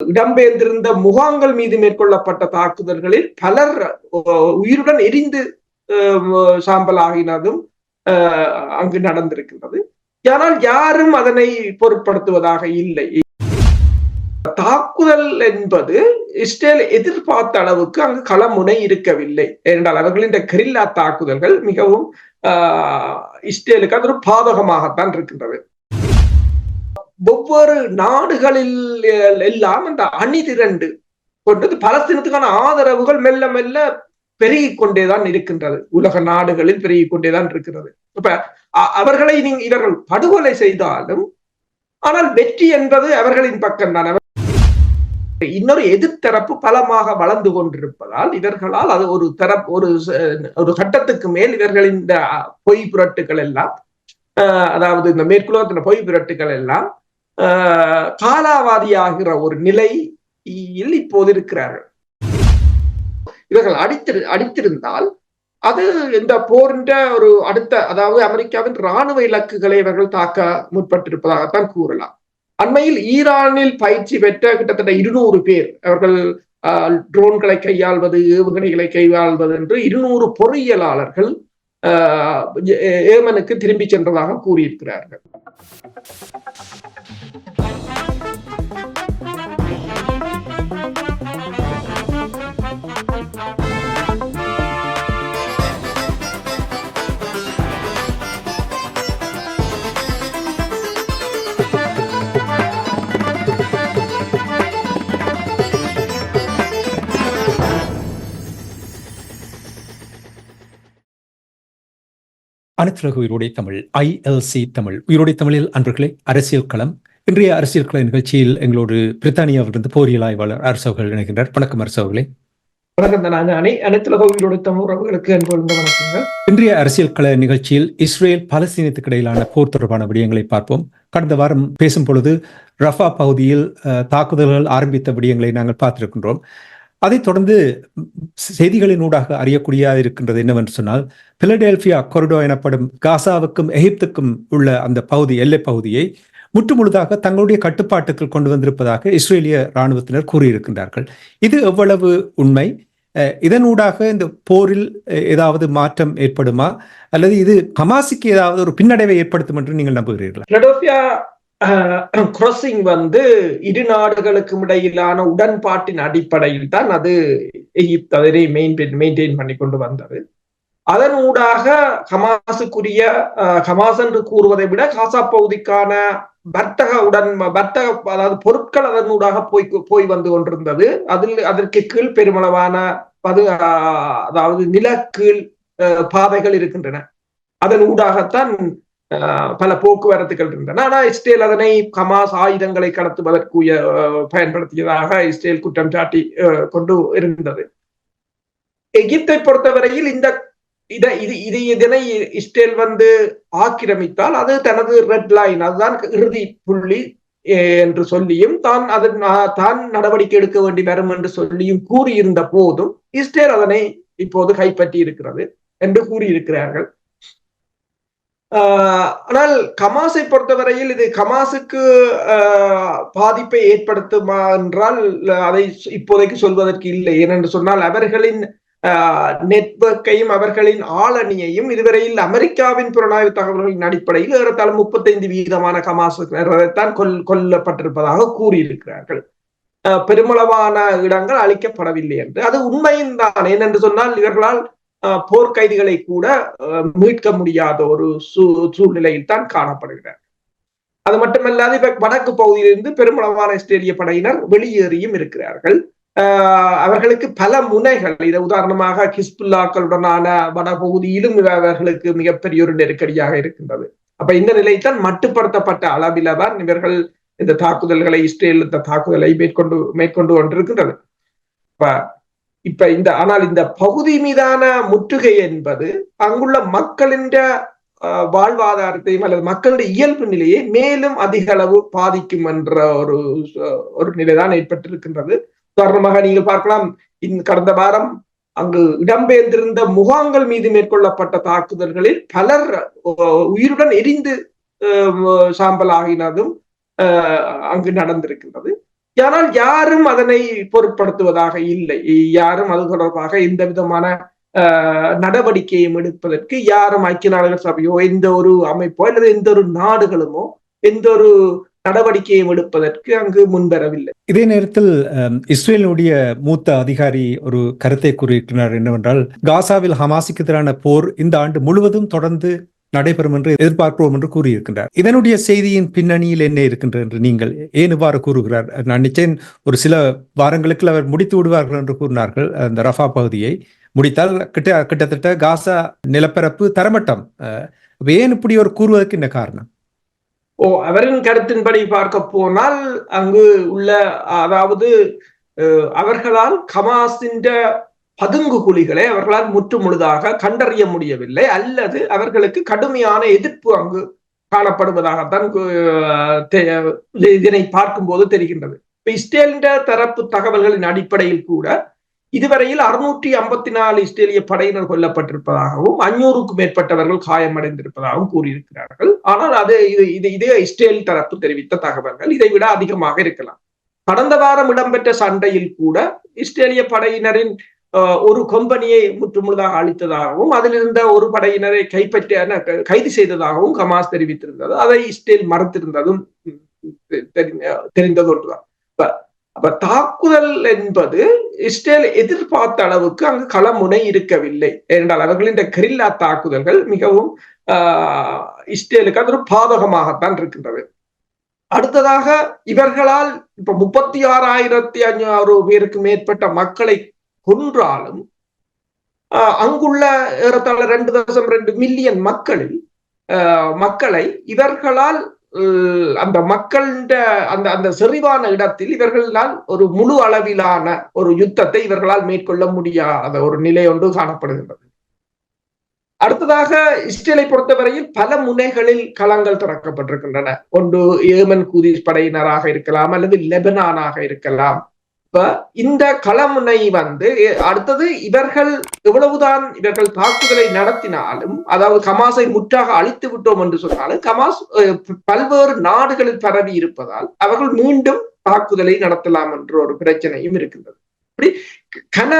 இடம்பெயர்ந்திருந்த முகாங்கள் மீது மேற்கொள்ளப்பட்ட தாக்குதல்களில் பலர் உயிருடன் எரிந்து சாம்பலாகினதும் அங்கு நடந்திருக்கின்றது. ஆனால் யாரும் அதனை பொருட்படுத்துவதாக இல்லை. தாக்குதல் என்பது இஸ்ரேல் எதிர்பார்த்த அளவுக்கு அங்கு களமுனை இருக்கவில்லை. ஏனென்றால் அவர்களின் கரில்லா தாக்குதல்கள் மிகவும் இஸ்ரேலுக்கு அது ஒரு பாதகமாகத்தான் இருக்கின்றது. ஒவ்வொரு நாடுகளில் எல்லாம் அந்த அணி திரண்டு கொண்டது. பலஸ்தீனத்துக்கான ஆதரவுகள் மெல்ல மெல்ல பெருகி கொண்டேதான் இருக்கின்றது. உலக நாடுகளில் பெருகி கொண்டேதான் இருக்கிறது. இப்ப அவர்களை நீங்க இவர்கள் படுகொலை செய்தாலும் ஆனால் வெற்றி என்பது அவர்களின் பக்கம் தான் இன்னொரு எதிர்த்தரப்பு பலமாக வளர்ந்து கொண்டிருப்பதால் இவர்களால் அது ஒரு தரப்பு ஒரு ஒரு சட்டத்துக்கு மேல் இவர்களின் இந்த பொய் புரட்டுகள் எல்லாம் அதாவது இந்த மேற்குலகத்தின பொய் புரட்டுகள் எல்லாம் காலாவாதியாகிற ஒரு நிலையில் இப்போது இருக்கிறார்கள். இவர்கள் அடித்திரு அடித்திருந்தால் அது இந்த போரின்ற ஒரு அடுத்த அதாவது அமெரிக்காவின் இராணுவ இலக்குகளை இவர்கள் தாக்க முற்பட்டிருப்பதாகத்தான் கூறலாம். அண்மையில் ஈரானில் பயிற்சி பெற்ற கிட்டத்தட்ட இருநூறு பேர் அவர்கள் ட்ரோன்களை கையாள்வது ஏவுகணைகளை கையாள்வது என்று இருநூறு பொறியியலாளர்கள் ஏமனுக்கு திரும்பி சென்றதாக கூறியிருக்கிறார்கள். அனைத்துலக உயிரோடை தமிழ் ஐஎல்சி தமிழ். உயிரோடை தமிழில் அன்பர்களே அரசியல் களம். இன்றைய அரசியல் கள நிகழ்ச்சியில் எங்களோடு பிரித்தானியாவிலிருந்து போரியல் ஆய்வாளர் அரசவர்கள் இணைகின்றார். வணக்கம் அரசவர்களே வணக்கம் அனைத்துலக உயிரோடை தமிழ் உறவுகளுக்கு அன்பு வணக்கங்கள். இன்றைய அரசியல் கள நிகழ்ச்சியில் இஸ்ரேல் பாலஸ்தீனத்துக்கு இடையிலான போர் தொடர்பான விடயங்களை பார்ப்போம். கடந்த வாரம் பேசும் பொழுது ரஃபா பகுதியில் தாக்குதல்கள் ஆரம்பித்த விடயங்களை நாங்கள் பார்த்திருக்கின்றோம். அதைத் தொடர்ந்து செய்திகளின் ஊடாக அறியக்கூடிய இருக்கின்றது என்னவென்று சொன்னால் பிலடெல்பியா கொரிடோ எனப்படும் காசாவுக்கும் எகிப்துக்கும் உள்ள அந்த பகுதி எல்லை பகுதியை முற்றுமுழுதாக தங்களுடைய கட்டுப்பாட்டுக்குள் கொண்டு வந்திருப்பதாக இஸ்ரேலிய இராணுவத்தினர் கூறியிருக்கின்றார்கள். இது எவ்வளவு உண்மை? இதனூடாக இந்த போரில் ஏதாவது மாற்றம் ஏற்படுமா? அல்லது இது ஹமாஸுக்கு ஏதாவது ஒரு பின்னடைவை ஏற்படுத்தும் என்று நீங்கள் நம்புகிறீர்களா? கிராசிங் வந்து இரு நாடுகளுக்கும் இடையிலான உடன்பாட்டின் அடிப்படையில் தான் அது எகிப்து அதனை மெயின்டைன் பண்ணி கொண்டு வந்தது. அதன் ஊடாக ஹமாசுக்குரிய ஹமாஸ் என்று கூறுவதை விட காசா பகுதிக்கான வர்த்தக உடன் வர்த்தக அதாவது பொருட்கள் அதன் ஊடாக போய் போய் வந்து கொண்டிருந்தது. அதில் அதற்கு கீழ் பெருமளவான பது அதாவது நிலக்கீழ் பாதைகள் இருக்கின்றன. அதன் ஊடாகத்தான் பல போக்குவரத்துகள் இருந்தன. ஆனா இஸ்ரேல் அதனை கமாஸ் ஆயுதங்களை கடத்துவதற்கு பயன்படுத்தியதாக இஸ்ரேல் குற்றம் சாட்டி கொண்டு இருந்தது. எகிப்தை பொறுத்தவரையில் இந்த இதை இது இது இதனை இஸ்ரேல் வந்து ஆக்கிரமித்தால் அது தனது ரெட் லைன் அதுதான் இறுதி புள்ளி என்று சொல்லியும் தான் அதன் தான் நடவடிக்கை எடுக்க வேண்டி வரும் என்று சொல்லியும் கூறியிருந்த போதும் இஸ்ரேல் அதனை இப்போது கைப்பற்றி இருக்கிறது என்று கூறியிருக்கிறார்கள். ஆனால் கமாஸை பொறுத்தவரையில் இது கமாஸுக்கு பாதிப்பை ஏற்படுத்துமா என்றால் அதை இப்போதைக்கு சொல்வதற்கு இல்லை. ஏனென்று சொன்னால் அவர்களின் நெட்வொர்க்கையும் அவர்களின் ஆளணியையும் இதுவரையில் அமெரிக்காவின் புலனாய்வு தகவல்களின் அடிப்படையில் ஏறத்தாழ முப்பத்தைந்து வீதமான கமாஸ் கொல் கொல்லப்பட்டிருப்பதாக கூறியிருக்கிறார்கள். பெருமளவான இடங்கள் அளிக்கப்படவில்லை என்று. அது உண்மையும் தான். ஏனென்று சொன்னால் இவர்களால் போர்க்கைதிகளை கூட மீட்க முடியாத ஒரு சூ சூழ்நிலையில் தான் காணப்படுகிறார். அது மட்டுமல்லாது இப்ப வடக்கு பகுதியிலிருந்து பெருமளவான இஸ்ரேலிய படையினர் வெளியேறியும் இருக்கிறார்கள். அவர்களுக்கு பல முனைகள் இதை உதாரணமாக கிஸ்புல்லாக்களுடனான வடபகுதியிலும் அவர்களுக்கு மிகப்பெரிய ஒரு நெருக்கடியாக இருக்கின்றது. அப்ப இந்த நிலைத்தான் மட்டுப்படுத்தப்பட்ட அளவில தான் இவர்கள் இந்த தாக்குதல்களை இஸ்ரேல் இந்த தாக்குதலை மேற்கொண்டு மேற்கொண்டு கொண்டிருக்கின்றது. இப்ப இப்ப இந்த ஆனால் இந்த பகுதி மீதான முற்றுகை என்பது அங்குள்ள மக்களின் வாழ்வாதாரத்தையும் அல்லது மக்களுடைய இயல்பு நிலையை மேலும் அதிக அளவு பாதிக்கும் என்ற ஒரு ஒரு நிலைதான் ஏற்பட்டிருக்கின்றது. உதாரணமாக நீங்கள் பார்க்கலாம் கடந்த வாரம் அங்கு இடம்பெயர்ந்திருந்த முகாங்கள் மீது மேற்கொள்ளப்பட்ட தாக்குதல்களில் பலர் உயிருடன் எரிந்து சாம்பல் ஆகினதும் அங்கு நடந்திருக்கின்றது. ஆனால் யாரும் அதனை பொருட்படுத்துவதாக இல்லை. யாரும் அது தொடர்பாக எந்த விதமான நடவடிக்கையும் எடுப்பதற்கு யாரும் ஐக்கிய நாடுகள் சபையோ எந்த ஒரு அமைப்போ அல்லது எந்த ஒரு நாடுகளுமோ எந்த ஒரு நடவடிக்கையும் எடுப்பதற்கு அங்கு முன்வரவில்லை. இதே நேரத்தில் இஸ்ரேலுடைய மூத்த அதிகாரி ஒரு கருத்தை கூறியிருக்கிறார் என்னவென்றால் காசாவில் ஹமாஸுக்கு எதிரான போர் இந்த ஆண்டு முழுவதும் தொடர்ந்து நடைபெறும் என்று எதிர்பார்ப்போம் என்று கூறியிருக்கின்றார். இதனுடைய செய்தியின் பின்னணியில் என்ன இருக்கின்றது என்று நீங்கள் ஏன் இவ்வாறு கூறுகிறார்? நான் நிச்சயம் ஒரு சில வாரங்களுக்கு அவர் முடித்து விடுவார்கள் என்று கூறினார்கள். அந்த ரஃபா பகுதியை முடித்தால் கிட்ட கிட்டத்தட்ட காசா நிலப்பரப்பு தரமட்டம். ஏன் இப்படி ஒரு கூறுவதற்கு என்ன காரணம்? ஓ அவரின் கருத்தின்படி பார்க்க போனால் அங்கு உள்ள அதாவது அவர்களால் கமாசின் பதுங்கு குழிகளை அவர்களால் முற்று முழுதாக கண்டறிய முடியவில்லை. அல்லது அவர்களுக்கு கடுமையான எதிர்ப்பு அங்கு காணப்படுவதாகத்தான் இதனை பார்க்கும்போது தெரிகின்றது. இப்ப இஸ்ரேலின் தரப்பு தகவல்களின் அடிப்படையில் கூட இதுவரையில் அறுநூற்றி ஐம்பத்தி நாலு இஸ்ரேலிய படையினர் கொல்லப்பட்டிருப்பதாகவும் அஞ்சூறுக்கும் மேற்பட்டவர்கள் காயமடைந்திருப்பதாகவும் கூறியிருக்கிறார்கள். ஆனால் அது இது இது இதே இஸ்ரேல் தரப்பு தெரிவித்த தகவல்கள். இதை விட அதிகமாக இருக்கலாம். கடந்த வாரம் இடம்பெற்ற சண்டையில் கூட இஸ்ரேலிய படையினரின் ஒரு கொம்பனியை முற்றுமுழுதாக அழித்ததாகவும் அதில் இருந்த ஒரு படையினரை கைப்பற்ற கைது செய்ததாகவும் கமாஸ் தெரிவித்திருந்தது. அதை இஸ்ரேல் மறுத்திருந்ததும் தெரிந்தது ஒன்றுதான். அப்ப தாக்குதல் என்பது இஸ்ரேல் எதிர்பார்த்த அளவுக்கு அங்கு களமுனை இருக்கவில்லை. ஏனென்றால் அவர்கள் இந்த கெரில்லா தாக்குதல்கள் மிகவும் இஸ்ரேலுக்கு அது ஒரு பாதகமாகத்தான் இருக்கின்றது. அடுத்ததாக இவர்களால் இப்ப முப்பத்தி ஆறாயிரத்தி அஞ்சூறு பேருக்கு மேற்பட்ட மக்களை கொன்றாலும் அங்குள்ள ஏறத்தாழ ரெண்டு தசம் ரெண்டு மில்லியன் மக்களில் மக்களை இவர்களால் அந்த மக்களிட அந்த அந்த செறிவான இடத்தில் இவர்களால் ஒரு முழு அளவிலான ஒரு யுத்தத்தை இவர்களால் மேற்கொள்ள முடியாத ஒரு நிலை ஒன்று காணப்படுகின்றது. அடுத்ததாக இஸ்ரேலை பொறுத்தவரையில் பல முனைகளில் களங்கள் திறக்கப்பட்டிருக்கின்றன. ஒன்று ஏமன் குதிஸ் படையினராக இருக்கலாம் அல்லது லெபனானாக இருக்கலாம். இப்ப இந்த களமுனை வந்து அடுத்தது இவர்கள் எவ்வளவுதான் இவர்கள் தாக்குதலை நடத்தினாலும் அதாவது கமாஸை முற்றாக அழித்து விட்டோம் என்று சொன்னாலும் கமாஸ் பல்வேறு நாடுகளில் பரவி இருப்பதால் அவர்கள் மீண்டும் தாக்குதலை நடத்தலாம் என்ற ஒரு பிரச்சனையும் இருக்கின்றது. இப்படி கன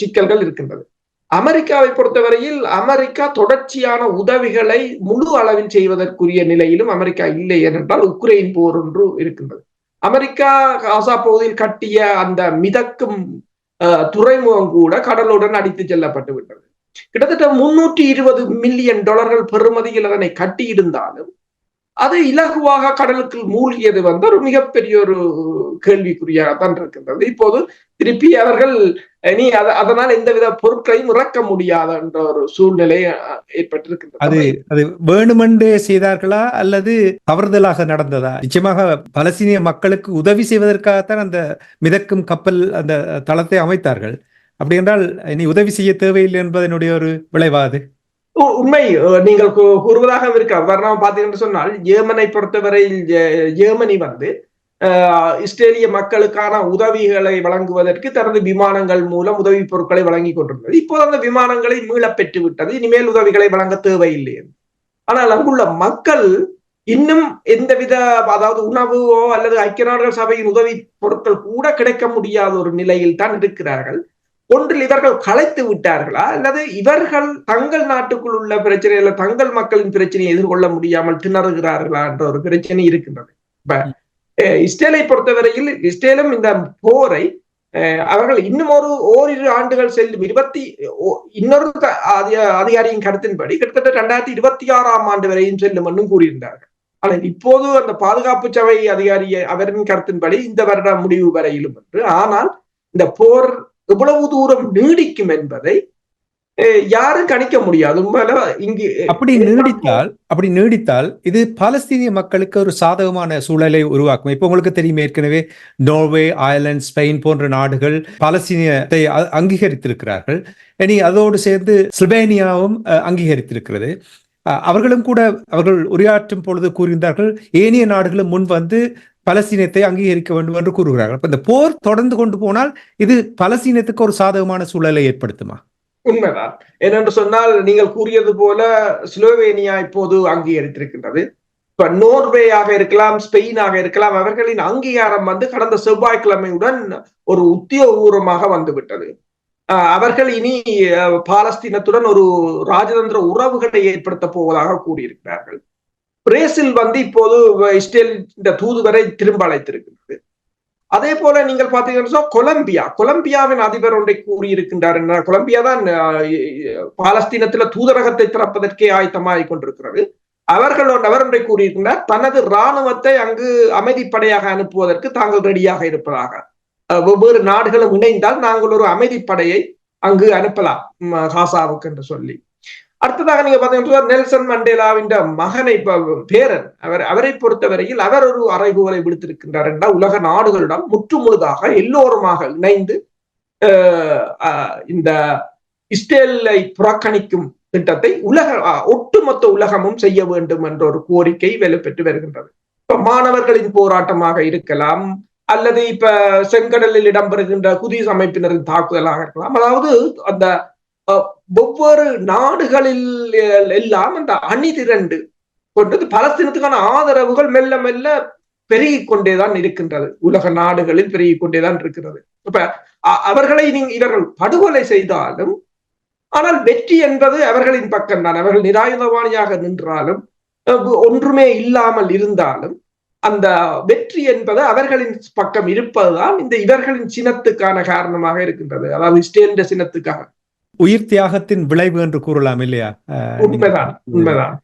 சிக்கல்கள் இருக்கின்றது. அமெரிக்காவை பொறுத்தவரையில் அமெரிக்கா தொடர்ச்சியான உதவிகளை முழு அளவில் செய்வதற்குரிய நிலையிலும் அமெரிக்கா இல்லை ஏனென்றால் உக்ரைன் போர் ஒன்று இருக்கின்றது. அமெரிக்கா காசா பகுதியில் கட்டிய அந்த மிதக்கும் துறைமுகம் கூட கடலுடன் அடித்து செல்லப்பட்டு விட்டது. கிட்டத்தட்ட முன்னூற்றி இருபது மில்லியன் டாலர்கள் பெறுமதியில் அதனை கட்டியிருந்தாலும் அது இலகுவாக கடலுக்குள் மூழ்கியது வந்து ஒரு மிகப்பெரிய ஒரு கேள்விக்குறியாகத்தான் இருக்கின்றது. இப்போது திருப்பி அவர்கள் நீ அதனால் எந்தவித பொருட்களையும் இறக்க முடியாத என்ற ஒரு சூழ்நிலை ஏற்பட்டிருக்கின்றது. அது அது வேணுமென்றே செய்தார்களா? அல்லது தவறுதலாக நடந்ததா? நிச்சயமாக பலஸ்தீனிய மக்களுக்கு உதவி செய்வதற்காகத்தான் அந்த மிதக்கும் கப்பல் அந்த தளத்தை அமைத்தார்கள். அப்படி என்றால் இனி உதவி செய்ய தேவையில்லை என்பதனுடைய ஒரு விளைவாது. உண்மை. நீங்கள் கூறுவதாக இருக்க வர்ணம் பார்த்தீங்கன்னு சொன்னால் ஏமனை பொறுத்தவரையில் ஏமனி வந்து இஸ்ரேலிய மக்களுக்கான உதவிகளை வழங்குவதற்கு தனது விமானங்கள் மூலம் உதவி பொருட்களை வழங்கி கொண்டிருந்தது. இப்போது அந்த விமானங்களை மீளப் பெற்று விட்டது இனிமேல் உதவிகளை வழங்க தேவையில்லை. ஆனால் அங்குள்ள மக்கள் இன்னும் எந்தவித அதாவது உணவோ அல்லது ஐக்கிய நாடுகள் சபையின் உதவி பொருட்கள் கூட கிடைக்க முடியாத ஒரு நிலையில் தான் இருக்கிறார்கள். ஒன்றில் இவர்கள் கலைத்து விட்டார்களா? அல்லது இவர்கள் தங்கள் நாட்டுக்குள் உள்ள பிரச்சனையில தங்கள் மக்களின் பிரச்சனையை எதிர்கொள்ள முடியாமல் திணறுகிறார்களா என்ற ஒரு பிரச்சனை இருக்கின்றது. இப்ப இஸ்ரேலை பொறுத்தவரையில் இஸ்ரேலும் இந்த போரை அவர்கள் இன்னும் ஒரு ஓரிரு ஆண்டுகள் செல்லும் இருபத்தி இன்னொரு அதிகாரியின் கருத்தின்படி கிட்டத்தட்ட ரெண்டாயிரத்தி இருபத்தி ஆறாம் ஆண்டு வரையும் செல்லும் என்றும் கூறியிருந்தார்கள். ஆனால் இப்போது அந்த பாதுகாப்பு சபை அதிகாரி அவரின் கருத்தின்படி இந்த வருட முடிவு வரையிலும் என்று. ஆனால் இந்த போர் எவ்வளவு தூரம் நீடிக்கும் என்பதை யாரும் கணிக்க முடியாது. இங்கு அப்படி நீடித்தால் அப்படி நீடித்தால் இது பாலஸ்தீனிய மக்களுக்கு ஒரு சாதகமான சூழலை உருவாக்கும். இப்ப உங்களுக்கு தெரியும் ஏற்கனவே நோர்வே அயர்லாந்து ஸ்பெயின் போன்ற நாடுகள் பாலஸ்தீனியத்தை அங்கீகரித்திருக்கிறார்கள். இனி அதோடு சேர்ந்து ஸ்லோவேனியாவும் அங்கீகரித்திருக்கிறது. அவர்களும் கூட அவர்கள் உரையாற்றும் பொழுது கூறுகின்றார்கள் ஏனைய நாடுகளும் முன் வந்து பலஸ்தீனத்தை அங்கீகரிக்க வேண்டும் என்று கூறுகிறார்கள். இந்த போர் தொடர்ந்து கொண்டு போனால் இது பலஸ்தீனத்துக்கு ஒரு சாதகமான சூழலை ஏற்படுத்துமா? உண்மைதான். ஏனென்று சொன்னால் நீங்கள் கூறியது போல ஸ்லோவேனியா இப்போது அங்கீகரித்திருக்கின்றது. இப்ப நோர்வேயாக இருக்கலாம் ஸ்பெயினாக இருக்கலாம் அவர்களின் அங்கீகாரம் வந்து கடந்த செவ்வாய்க்கிழமையுடன் ஒரு உத்தியோகபூர்வமாக வந்துவிட்டது. அவர்கள் இனி பாலஸ்தீனத்துடன் ஒரு ராஜதந்திர உறவுகளை ஏற்படுத்த போவதாக கூறியிருக்கிறார்கள். பிரேசில் வந்து இப்போது இஸ்ரேல் இந்த தூதுவரை திரும்ப அழைத்திருக்கிறது. அதே போல நீங்கள் பார்த்தீங்கன்னா கொலம்பியா கொலம்பியாவின் அதிபர் ஒன்றை கூறியிருக்கின்றார் என்ன? கொலம்பியா தான் பாலஸ்தீனத்துல தூதரகத்தை திறப்பதற்கே ஆயத்தமாகிக் கொண்டிருக்கிறது. அவர்கள் அவர் ஒன்றை கூறியிருக்கின்றார் தனது இராணுவத்தை அங்கு அமைதிப்படையாக அனுப்புவதற்கு தாங்கள் ரெடியாக இருப்பதாக. வெவ்வேறு நாடுகளும் இணைந்தால் நாங்கள் ஒரு அமைதிப்படையை அங்கு அனுப்பலாம் காசாவுக்கு என்று சொல்லி. அடுத்ததாக நீங்க பாத்தீங்கன்னா நெல்சன் மண்டேலாவின் மகனை பேரன். அவர் அவரை பொறுத்தவரையில் அவர் ஒரு அறைகூலை விடுத்திருக்கின்றார் என்றால் உலக நாடுகளிடம் முற்று முழுதாக எல்லோருமாக இணைந்து இந்த இஸ்ரேலை புறக்கணிக்கும் திட்டத்தை உலக அஹ், ஒட்டுமொத்த உலகமும் செய்ய வேண்டும் என்ற ஒரு கோரிக்கை வலுப்பெற்று வருகின்றது. இப்ப மாணவர்களின் போராட்டமாக இருக்கலாம் அல்லது இப்ப செங்கடலில் இடம்பெறுகின்ற குதிஸ் அமைப்பினரின் தாக்குதலாக இருக்கலாம். அதாவது அந்த ஒவ்வொரு நாடுகளில் எல்லாம் அந்த அணி திரண்டு கொண்டது பலஸ்தீனத்துக்கான ஆதரவுகள் மெல்ல மெல்ல பெருகி கொண்டேதான் இருக்கின்றது. உலக நாடுகளில் பெருகி கொண்டேதான் இருக்கிறது. இப்ப அவர்களை நீங்க இவர்கள் படுகொலை செய்தாலும் ஆனால் வெற்றி என்பது அவர்களின் பக்கம்தான். அவர்கள் நிராயுதவாணியாக நின்றாலும் ஒன்றுமே இல்லாமல் இருந்தாலும் அந்த வெற்றி என்பது அவர்களின் பக்கம் இருப்பதுதான் இந்த இவர்களின் சினத்துக்கான காரணமாக இருக்கின்றது. அதாவது இஸ்ரேலின் சினத்துக்காக. உயிர் தியாகத்தின் விளைவு என்று கூறலாம் இல்லையா? உண்மைதான் உண்மைதான்.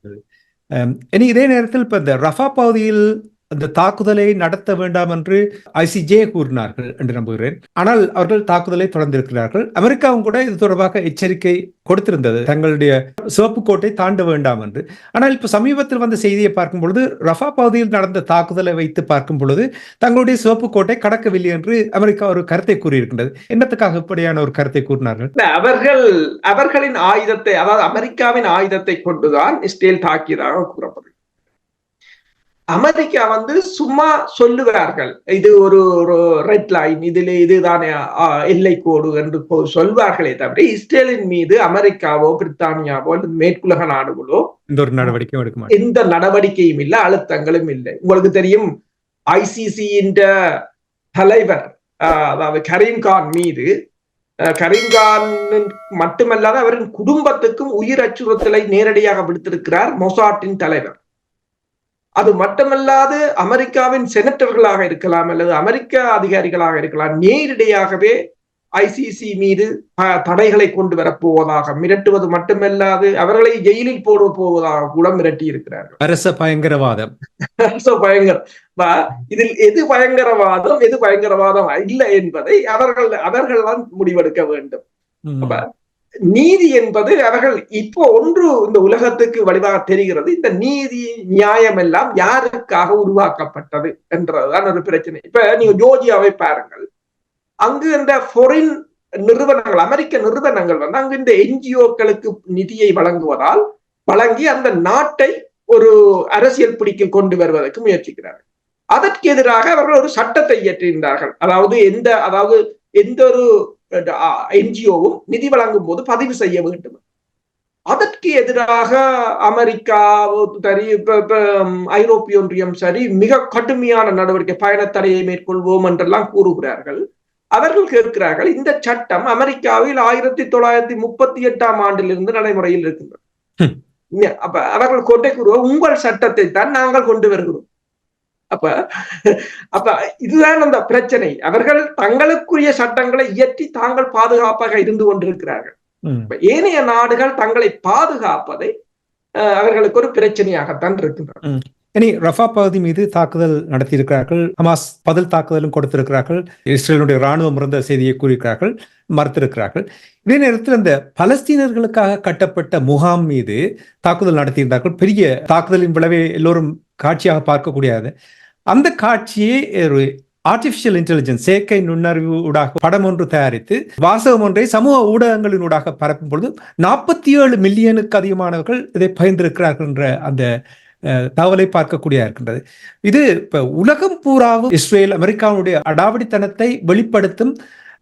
இனி இதே நேரத்தில் இப்ப இந்த ரஃபா பகுதியில் அந்த தாக்குதலை நடத்த வேண்டாம் என்று ஐசிஜே கூறினார்கள் என்று நம்புகிறேன். ஆனால் அவர்கள் தாக்குதலை தொடர்ந்திருக்கிறார்கள். அமெரிக்காவும் கூட இது தொடர்பாக எச்சரிக்கை கொடுத்திருந்தது. தங்களுடைய சிவப்பு கோட்டை தாண்ட வேண்டாம் என்று. ஆனால் இப்போ சமீபத்தில் வந்த செய்தியை பார்க்கும் பொழுது ரஃபா பகுதியில் நடந்த தாக்குதலை வைத்து பார்க்கும் பொழுது தங்களுடைய சிவப்பு கோட்டை கடக்கவில்லை என்று அமெரிக்கா ஒரு கருத்தை கூறியிருக்கின்றது. என்னத்துக்காக இப்படியான ஒரு கருத்தை கூறினார்கள்? அவர்கள் அவர்களின் ஆயுதத்தை அதாவது அமெரிக்காவின் ஆயுதத்தை கொண்டுதான் இஸ்ரேல் தாக்கியதாக கூறப்படுகிறது. அமெரிக்கா வந்து சும்மா சொல்லுவார்கள். இது ஒரு ஒரு ரெட் லைன் இதுல இதுதானே எல்லை கோடு என்று சொல்வார்களே தவிர இஸ்ரேலின் மீது அமெரிக்காவோ பிரித்தானியாவோ மேற்குலக நாடுகளோ இந்த ஒரு நடவடிக்கையும் எடுக்க எந்த நடவடிக்கையும் இல்லை அழுத்தங்களும் இல்லை. உங்களுக்கு தெரியும் ஐசிசியின் தலைவர் அதாவது கரீம்கான் மீது கரீம்கான் மட்டுமல்லாத அவரின் குடும்பத்துக்கும் உயிர் அச்சுறுத்தலை நேரடியாக விடுத்திருக்கிறார் மொசாட்டின் தலைவர். அது மட்டுமல்லாது அமெரிக்காவின் செனட்டர்களாக இருக்கலாம் அல்லது அமெரிக்க அதிகாரிகளாக இருக்கலாம் நேரடியாகவே ஐசிசி மீது தடைகளை கொண்டு வரப்போவதாக மிரட்டுவது மட்டுமல்லாது அவர்களை ஜெயிலில் போட போவதாக கூட மிரட்டி இருக்கிறார்கள் அரச பயங்கரவாதம். So, பயங்கர ப- இதில் எது பயங்கரவாதம் எது பயங்கரவாதம் இல்லை என்பதை அவர்கள் அவர்கள் தான் முடிவெடுக்க வேண்டும். நீதி என்பது அவர்கள் இப்போ ஒன்று இந்த உலகத்துக்கு வடிவாக தெரிகிறது. இந்த நீதி நியாயம் எல்லாம் யாருக்காக உருவாக்கப்பட்டது என்றதுதான் ஒரு பிரச்சனை. இப்ப நீங்க ஜோர்ஜியாவை பாருங்கள். அங்கு இந்த பொரின் நிறுவனங்கள் அமெரிக்க நிறுவனங்கள் வந்து அங்கு இந்த என்ஜிஓக்களுக்கு நிதியை வழங்குவதால் வழங்கி அந்த நாட்டை ஒரு அரசியல் பிடிக்கில் கொண்டு வருவதற்கு முயற்சிக்கிறார்கள். அதற்கு எதிராக அவர்கள் ஒரு சட்டத்தை இயற்றியிருந்தார்கள். அதாவது எந்த அதாவது எந்த ஒரு என்ஜிஓவும் நிதி வழங்கும் போது பதிவு செய்ய வேண்டும். அதற்கு எதிராக அமெரிக்கா சரி ஐரோப்பிய ஒன்றியம் சரி மிக கடுமையான நடவடிக்கை பயணத்தடையை மேற்கொள்வோம் என்றெல்லாம் கூறுகிறார்கள். அவர்கள் கேட்கிறார்கள் இந்த சட்டம் அமெரிக்காவில் ஆயிரத்தி தொள்ளாயிரத்தி முப்பத்தி எட்டாம் ஆண்டிலிருந்து நடைமுறையில் இருக்கின்றது. அப்ப அவர்கள் கொண்டே கூறுவோம் உங்கள் சட்டத்தை தான் நாங்கள் கொண்டு வருகிறோம். அப்ப அப்ப இதுதான் அந்த பிரச்சனை. அவர்கள் தங்களுக்குரிய சட்டங்களை இயற்றி தாங்கள் பாதுகாப்பாக இருந்து கொண்டிருக்கிறார்கள். ஏனைய நாடுகள் தங்களை பாதுகாப்பதை அவர்களுக்கு ஒரு பிரச்சனையாகத்தான் இருக்கின்றன இனி ரஃபா பகுதி மீது தாக்குதல் நடத்தியிருக்கிறார்கள். ஹமாஸ் பதில் தாக்குதலும் கொடுத்திருக்கிறார்கள். இஸ்ரேலுடைய ராணுவம் இருந்த செய்தியை கூறியிருக்கிறார்கள். மறுத்திருக்கிறார்கள். இதே நேரத்தில் அந்த பலஸ்தீனர்களுக்காக கட்டப்பட்ட முகாம் மீது தாக்குதல் நடத்தியிருந்தார்கள். பெரிய தாக்குதலின் விளைவை எல்லோரும் காட்சியாக பார்க்கக்கூடியது. அந்த காட்சியை ஒரு ஆர்டிபிஷியல் இன்டெலிஜென்ஸ் செயற்கை நுண்ணறிவு ஊடாக படம் ஒன்று தயாரித்து வாசகம் ஒன்றை சமூக ஊடகங்களின் ஊடாக பரப்பும் பொழுது நாற்பத்தி ஏழு மில்லியனுக்கு அதிகமானவர்கள் இதை பகிர்ந்திருக்கிறார்கள் என்ற அந்த அஹ், தகவலை பார்க்கக்கூடிய இருக்கின்றது. இது இப்ப உலகம் பூராவும் இஸ்ரேல் அமெரிக்காவுடைய அடாவடித்தனத்தை வெளிப்படுத்தும்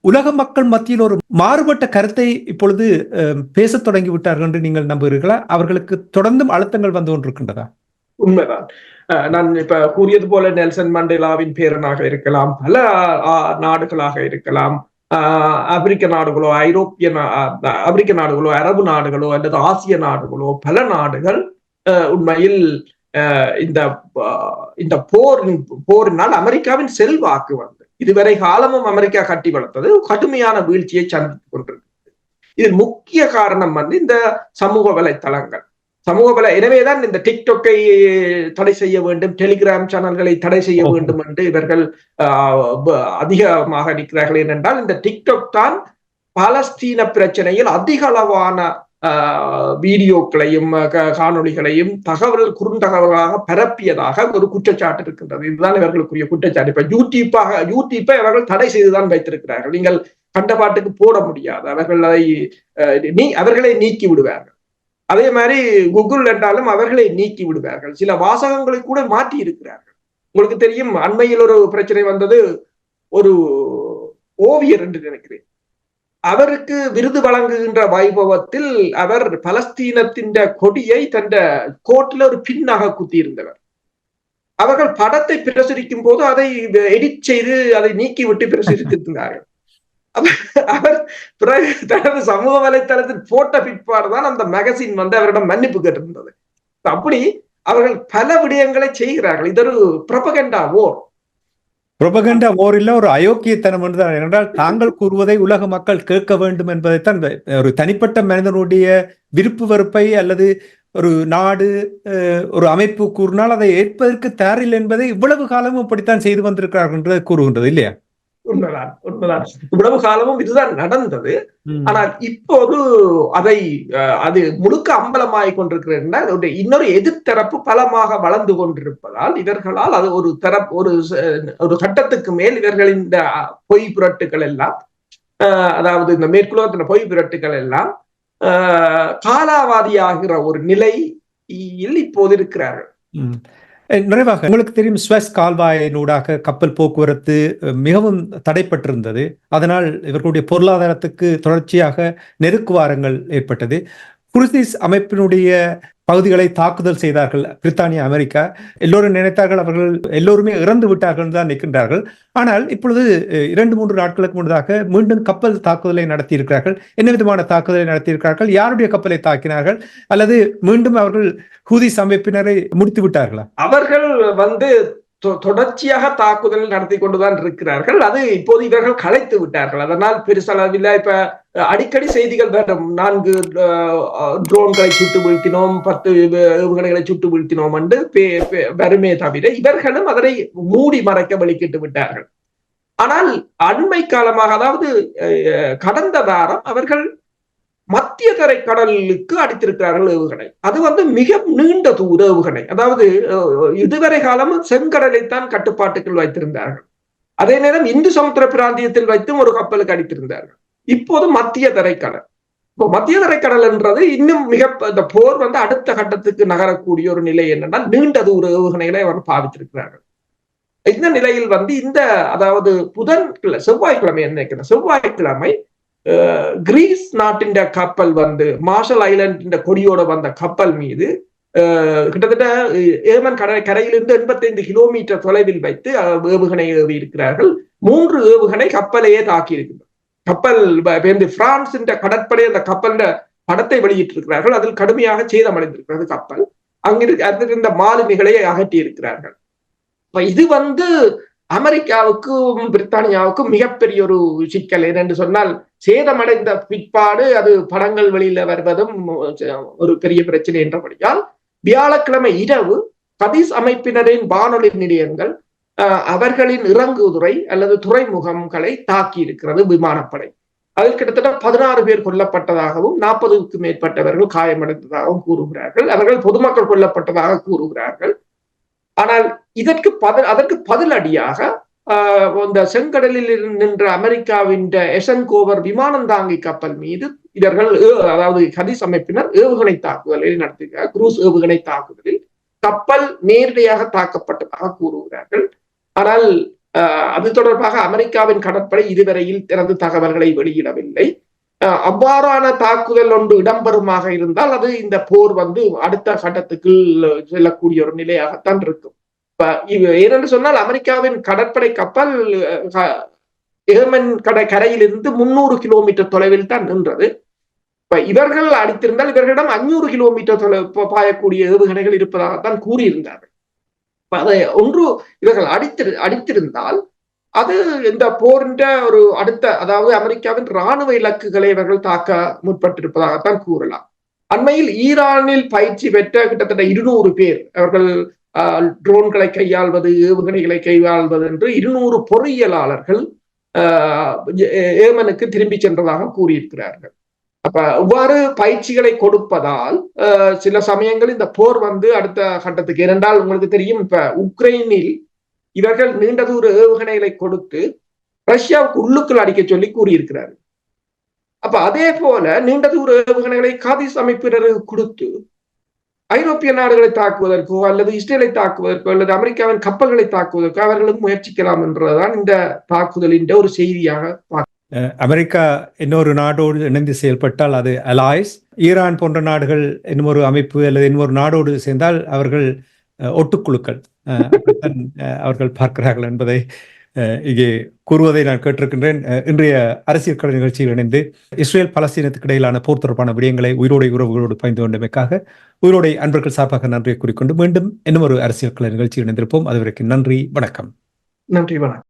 உலக மக்கள் மத்தியில் ஒரு மாறுபட்ட கருத்தை இப்பொழுது அஹ், பேசத் தொடங்கி விட்டார்கள் என்று நீங்கள் நம்புகிறீர்களா? அவர்களுக்கு தொடர்ந்தும் அழுத்தங்கள் வந்து கொண்டிருக்கின்றதா? உண்மைதான். நான் இப்ப கூறியது போல நெல்சன் மண்டேலாவின் பேரனாக இருக்கலாம் பல நாடுகளாக இருக்கலாம். ஆப்பிரிக்க நாடுகளோ ஐரோப்பிய ஆப்பிரிக்க நாடுகளோ அரபு நாடுகளோ அல்லது ஆசிய நாடுகளோ பல நாடுகள் உண்மையில் இந்த இந்த போர் போரினால் அமெரிக்காவின் செல்வாக்கு வந்து இதுவரை காலமும் அமெரிக்கா கட்டி வளர்த்தது கடுமையான வீழ்ச்சியை சந்தித்துக் கொண்டிருக்கு இதில் முக்கிய காரணம் வந்து இந்த சமூக வலைத்தளங்கள். சமூக வலை எனவேதான் இந்த டிக்டொக்கை தடை செய்ய வேண்டும் டெலிகிராம் சேனல்களை தடை செய்ய. வேண்டும் என்று இவர்கள் அதிகமாக நிற்கிறார்கள். ஏனென்றால் இந்த டிக்டாக் தான் பாலஸ்தீன பிரச்சனையில் அதிக அளவான வீடியோக்களையும் காணொளிகளையும் தகவல் குறுந்தகவலாக பரப்பியதாக ஒரு குற்றச்சாட்டு இருக்கின்றது. இதுதான் இவர்களுக்குரிய குற்றச்சாட்டு. இப்ப யூடியூப்பாக யூடியூப்பை அவர்கள் தடை செய்துதான் வைத்திருக்கிறார்கள். நீங்கள் கண்ட பாட்டுக்கு போட முடியாது. அவர்கள் அதை நீ அவர்களை நீக்கி விடுவார்கள். அதே மாதிரி குகுல் என்றாலும் அவர்களை நீக்கி விடுவார்கள். சில வாசகங்களை கூட மாற்றி இருக்கிறார்கள். உங்களுக்கு தெரியும் அண்மையில் ஒரு பிரச்சனை வந்தது. ஒரு ஓவியர் என்று நினைக்கிறேன். அவருக்கு விருது வழங்குகின்ற வைபவத்தில் அவர் பலஸ்தீனத்தின் கொடியை தந்த கோட்டில் ஒரு பின்னாக குத்தியிருந்தவர். அவர்கள் படத்தை பிரசுரிக்கும் போது அதை எடிட் செய்து அதை நீக்கிவிட்டு பிரசுரித்திருந்தார்கள். அவர் பிறகு தனது சமூக வலைத்தளத்தில் போட்ட பிற்பாடுதான் அந்த மேகசின் வந்து அவரிடம் மன்னிப்பு கேட்டிருந்தது. அப்படி அவர்கள் பல விடயங்களை செய்கிறார்கள். இது ஒரு பிரபகண்டா ஓர் புரபகண்டா ஓரில் ஒரு அயோக்கியத்தனம் என்றுதான் என்றால் தாங்கள் கூறுவதை உலக மக்கள் கேட்க வேண்டும் என்பதைத்தான் ஒரு தனிப்பட்ட மனிதனுடைய விருப்பு வெறுப்பை அல்லது ஒரு நாடு ஒரு அமைப்பு கூறினால் அதை ஏற்பதற்கு தயாரில்லை என்பதை இவ்வளவு காலமும் இப்படித்தான் செய்து வந்திருக்கிறார்கள் என்று கூறுகின்றது இல்லையா? உண்மைதான் உண்மைதான். இவ்வளவு காலமும் இதுதான் நடந்தது. ஆனால் இப்போது அதை அது முழுக்க அம்பலமாய் கொண்டிருக்கிறது அதனுடைய இன்னொரு எதிர்த்தரப்பு பலமாக வளர்ந்து கொண்டிருப்பதால் இவர்களால் அது ஒரு தரப்பு ஒரு ஒரு கட்டத்துக்கு மேல் இவர்களின் இந்த பொய் புரட்டுகள் எல்லாம் அதாவது இந்த மேற்குலகத்தின பொய் புரட்டுகள் எல்லாம் காலாவாதியாகிற ஒரு நிலையில் இப்போது இருக்கிறார்கள். நிறைவாக உங்களுக்கு தெரியும் ஸ்வெஸ் கால்வாயினூடாக கப்பல் போக்குவரத்து மிகவும் தடைப்பட்டிருந்தது. அதனால் இவர்களுடைய பொருளாதாரத்துக்கு தொடர்ச்சியாக நெருக்குவாரங்கள் ஏற்பட்டது. குர்திஸ் அமைப்பினுடைய பகுதிகளை தாக்குதல் செய்தார்கள். பிரித்தானியா அமெரிக்கா. எல்லோரும் நினைத்தார்கள் அவர்கள் எல்லோருமே இறந்து விட்டார்கள் தான் நிற்கின்றார்கள். ஆனால் இப்பொழுது இரண்டு மூன்று நாட்களுக்கு முன்னதாக மீண்டும் கப்பல் தாக்குதலை நடத்தியிருக்கிறார்கள். என்ன விதமான தாக்குதலை நடத்தியிருக்கிறார்கள்? யாருடைய கப்பலை தாக்கினார்கள்? அல்லது மீண்டும் அவர்கள் ஹூதிஸ் அமைப்பினரை முடித்து விட்டார்களா அவர்கள் வந்து தொடர்ச்சியாக தாக்குதல் நடத்தி கொண்டுதான் இருக்கிறார்கள். அது இப்போது இவர்கள் கலைத்து விட்டார்கள். அதனால் பெருசளவில் இப்ப அடிக்கடி செய்திகள் வரும். நான்கு ட்ரோன்களை சுட்டு வீழ்த்தினோம் பத்து ஏவுகணைகளை சுட்டு வீழ்த்தினோம் என்று வருமே தவிர இவர்களும் அதனை மூடி மறைக்க வழிகிட்டு விட்டார்கள். ஆனால் அண்மை காலமாக அதாவது அஹ், கடந்த வாரம் அவர்கள் மத்திய தரை கடலுக்கு அடித்திருக்கிறார்கள் ஏவுகணை. அது வந்து மிக நீண்ட தூர ஏவுகணை. அதாவது இதுவரை காலமும் செங்கடலைத்தான் கட்டுப்பாட்டுக்குள் வைத்திருந்தார்கள். அதே நேரம் இந்து சமுத்திர பிராந்தியத்தில் வைத்தும் ஒரு கப்பலுக்கு அடித்திருந்தார்கள். இப்போது மத்திய தரைக்கடல். இப்போ மத்திய தரைக்கடல் என்றது இன்னும் மிக இந்த போர் வந்து அடுத்த கட்டத்துக்கு நகரக்கூடிய ஒரு நிலை என்னன்னா நீண்ட தூர ஏவுகணைகளை அவர் பாவித்திருக்கிறார்கள். இந்த நிலையில் வந்து இந்த அதாவது புதன் செவ்வாய்க்கிழமை என்ன செவ்வாய்க்கிழமை கிரீஸ் நாட்டின் கப்பல் வந்து மார்ஷல் ஐலண்ட் கொடியோட வந்த கப்பல் மீது கிட்டத்தட்ட ஏமன் கடை கரையிலிருந்து எண்பத்தைந்து கிலோமீட்டர் தொலைவில் வைத்து ஏவுகணை ஏவி இருக்கிறார்கள் மூன்று ஏவுகணை கப்பலையே தாக்கி இருக்கின்றன கப்பல் வ- வந்து பிரான்ஸ் கடற்படை அந்த கப்பல் படத்தை வெளியிட்டிருக்கிறார்கள். அதில் கடுமையாக சேதமடைந்திருக்கிறது கப்பல். அங்கிருந்த மாலுமிகளை அகற்றி இருக்கிறார்கள் இது வந்து அமெரிக்காவுக்கும் பிரித்தானியாவுக்கும் மிகப்பெரிய ஒரு சிக்கல் ஏனென்று சொன்னால் சேதமடைந்த பிற்பாடு அது படங்கள் வெளியில வருவதும் ஒரு பெரிய பிரச்சனை என்றபடியால் வியாழக்கிழமை இரவு கதீஸ் அமைப்பினரின் வானொலி நிலையங்கள் அஹ், அவர்களின் இறங்குதுறை அல்லது துறைமுகங்களை தாக்கி இருக்கிறது விமானப்படை. அதில் கிட்டத்தட்ட பதினாறு பேர் கொல்லப்பட்டதாகவும் நாற்பதுக்கும் மேற்பட்டவர்கள் காயமடைந்ததாகவும் கூறுகிறார்கள். அவர்கள் பொதுமக்கள் கொல்லப்பட்டதாக கூறுகிறார்கள். ஆனால் இதற்கு பதில் அதற்கு பதிலடியாக ஆஹ், இந்த செங்கடலில் இருந்து நின்ற அமெரிக்காவின் எசன்கோவர் விமானம் தாங்கி கப்பல் மீது இவர்கள் அதாவது ஹதீஸ் அமைப்பினர் ஏவுகணை தாக்குதலை நடத்துகிறார் குரூஸ் ஏவுகணை தாக்குதலில் கப்பல் நேரடியாக தாக்கப்பட்டதாக கூறுகிறார்கள். ஆனால் ஆஹ், அது தொடர்பாக அமெரிக்காவின் கடற்படை இதுவரையில் திறந்து தகவல்களை வெளியிடவில்லை. அவ்வாறான தாக்குதல் ஒன்று இடம்பெறுமாக இருந்தால் அது இந்த போர் வந்து அடுத்த கட்டத்துக்கு செல்லக்கூடிய ஒரு நிலையாகத்தான் இருக்கும். இப்ப இது ஏனென்று சொன்னால் அமெரிக்காவின் கடற்படை கப்பல் ஏமன் கடை கரையிலிருந்து முன்னூறு கிலோமீட்டர் தொலைவில் தான் நின்றது. இப்ப இவர்கள் அடித்திருந்தால் இவர்களிடம் அஞ்சூறு கிலோமீட்டர் தொலை பாயக்கூடிய ஏவுகணைகள் இருப்பதாகத்தான் கூறியிருந்தார்கள். அதை ஒன்று இவர்கள் அடித்திரு அடித்திருந்தால் அது இந்த போரின்ற ஒரு அடுத்த அதாவது அமெரிக்காவின் ராணுவ இலக்குகளை இவர்கள் தாக்க முற்பட்டிருப்பதாகத்தான் கூறலாம். அண்மையில் ஈரானில் பயிற்சி பெற்ற கிட்டத்தட்ட இருநூறு பேர் அவர்கள் ஆஹ், ட்ரோன்களை கையாள்வது ஏவுகணைகளை கையாள்வது என்று இருநூறு பொறியியலாளர்கள் ஆஹ், ஏமனுக்கு திரும்பி சென்றதாக கூறியிருக்கிறார்கள். அப்ப இவ்வாறு பயிற்சிகளை கொடுப்பதால் ஆஹ், சில சமயங்கள் இந்த போர் வந்து அடுத்த கட்டத்துக்கு ஏனென்றால் உங்களுக்கு தெரியும் இப்ப உக்ரைனில் இவர்கள் நீண்ட தூர ஏவுகணைகளை கொடுத்து ரஷ்யாவுக்கு உள்ளுக்குள் அடிக்க சொல்லி கூறியிருக்கிறார் அப்ப அதே போல நீண்ட தூர ஏவுகணைகளை காதிஸ் அமைப்பினருக்கு கொடுத்து ஐரோப்பிய நாடுகளை தாக்குவதற்கோ அல்லது இஸ்ரேலை தாக்குவதற்கோ அல்லது அமெரிக்காவின் கப்பல்களை தாக்குவதற்கோ அவர்களும் முயற்சிக்கலாம் என்றதுதான் இந்த தாக்குதலின் ஒரு செய்தியாக அமெரிக்கா இன்னொரு நாடோடு இணைந்து செயல்பட்டால் அது அலாய்ஸ் ஈரான் போன்ற நாடுகள் இன்னொரு அமைப்பு அல்லது இன்னொரு நாடோடு சேர்ந்தால் அவர்கள் அஹ், ஒட்டுக்குழுக்கள். அப்படித்தான், அவர்கள் பார்க்கிறார்கள் என்பதை அஹ், இங்கே கூறுவதை நான் கேட்டிருக்கின்றேன். இன்றைய அரசியல் கலை நிகழ்ச்சியில் இணைந்து இஸ்ரேல் பலஸ்தீனத்துக்கு இடையிலான போர் தொடர்பான விடயங்களை உயிரோடை உறவுகளோடு பயந்து கொண்டமைக்காக உயிரோடை அன்பர்கள் சார்பாக நன்றியை கூறிக்கொண்டு மீண்டும் இன்னும் ஒரு அரசியல் கலை நிகழ்ச்சியில் இணைந்திருப்போம். அதுவரைக்கும் நன்றி வணக்கம். நன்றி வணக்கம்.